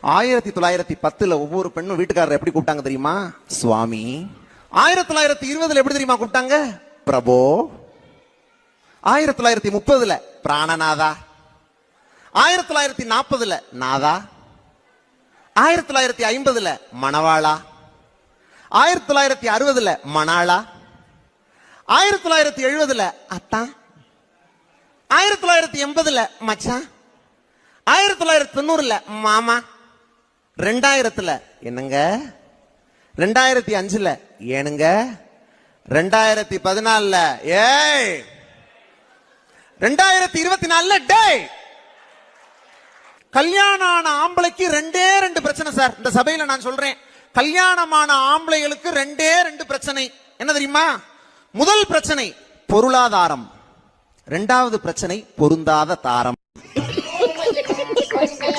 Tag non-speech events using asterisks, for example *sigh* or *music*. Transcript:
ஆயிரத்தி தொள்ளாயிரத்தி பத்துல ஒவ்வொரு பெண்ணும் வீட்டுக்காரர் எப்படி கூப்பிட்டாங்க தெரியுமா? சுவாமி. ஆயிரத்தி தொள்ளாயிரத்தி இருபதுல எப்படி தெரியுமா கூப்பிட்டாங்க? பிரபோ. ஆயிரத்தி தொள்ளாயிரத்தி முப்பதுல பிராணநாதா. ஆயிரத்தி தொள்ளாயிரத்தி நாற்பதுல நாதா. ஆயிரத்தி தொள்ளாயிரத்தி ஐம்பதுல மணவாளா. ஆயிரத்தி தொள்ளாயிரத்தி அறுபதுல மணாளா. ஆயிரத்தி தொள்ளாயிரத்தி எழுபதுல அத்தா. ஆயிரத்தி தொள்ளாயிரத்தி எண்பதுல மச்சான். ஆயிரத்தி தொள்ளாயிரத்தி தொண்ணூறுல மாமா. ரெண்டாயிரத்துல. என்னங்க? ரெண்டாயிரத்தி அஞ்சுல. ஏனுங்க? ரெண்டாயிரத்தி பதினாலுல. ஏய்! ரெண்டாயிரத்தி இருபத்தி நாலுல டேய்! கல்யாணம் ஆன ஆம்பளைக்கு ரெண்டே ரெண்டு பிரச்சனை சார். இந்த சபையில நான் சொல்றேன். கல்யாணமான ஆம்பளைகளுக்கு ரெண்டே ரெண்டு பிரச்சனை. என்ன தெரியுமா? முதல் பிரச்சனை பொருளாதாரம். ரெண்டாவது பிரச்சனை பொருந்தாத தாரம். *laughs*